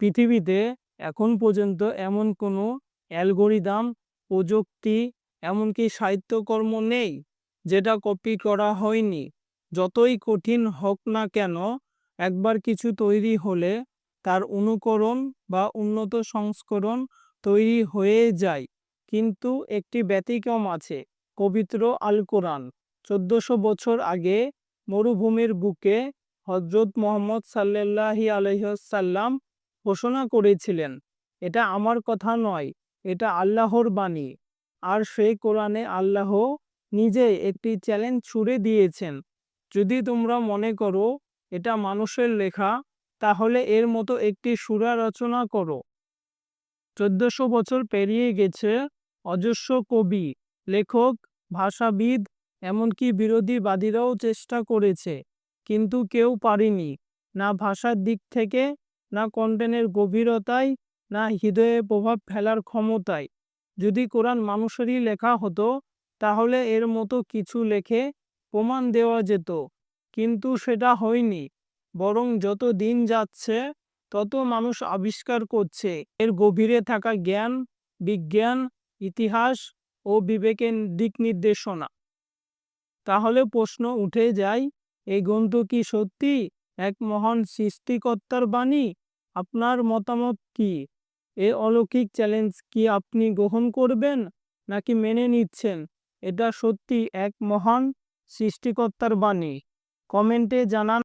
পৃথিবীতে এখন পর্যন্ত এমন কোনো অ্যালগোরিদাম, প্রযুক্তি, এমনকি সাহিত্যকর্ম নেই যেটা কপি করা হয়নি। যতই কঠিন হোক না কেন, একবার কিছু তৈরি হলে তার অনুকরণ বা উন্নত সংস্করণ তৈরি হয়ে যায়। কিন্তু একটি ব্যতিক্রম আছে, পবিত্র আল কোরআন। চোদ্দশো বছর আগে মরুভূমির বুকে হজরত মোহাম্মদ সাল্লাহি আলহ্লাম ঘোষণা করেছিলেন, এটা আমার কথা নয়, এটা আল্লাহর বাণী। আর সেই কোরআনে আল্লাহ নিজে একটি চ্যালেঞ্জ ছুড়ে দিয়েছেন। যদি তোমরা মনে করো এটা মানুষের লেখা, তাহলে এর মতো একটি সুরা রচনা করো। চোদ্দশো বছর পেরিয়ে গেছে, অজস্র কবি, লেখক, ভাষাবিদ, এমনকি বিরোধীবাদীরাও চেষ্টা করেছে, কিন্তু কেউ পারেনি। না ভাষার দিক থেকে না কন্টেন্টের গভীরতায়, না হৃদয়ে প্রভাব ফেলার ক্ষমতায়। যদি কোরআন মানুষেরই লেখা হতো, তাহলে এর মতো কিছু লেখে প্রমাণ দেওয়া যেত। কিন্তু সেটা হয়নি। বরং যত দিন যাচ্ছে, তত মানুষ আবিষ্কার করছে। এর গভীরে থাকা জ্ঞান, বিজ্ঞান, ইতিহাস ও বিবেকের দিক নির্দেশনা। তাহলে প্রশ্ন উঠে যায়, এই গ্রন্থ কি সত্যি? এক মহান সৃষ্টিকর্তার বাণী? আপনার মতামত কি? এ অলৌকিক চ্যালেঞ্জ কি আপনি গ্রহণ করবেন নাকি মেনে নিচ্ছেন? এটা সত্যি এক মহান সৃষ্টিকর্তার বাণী। কমেন্টে জানান।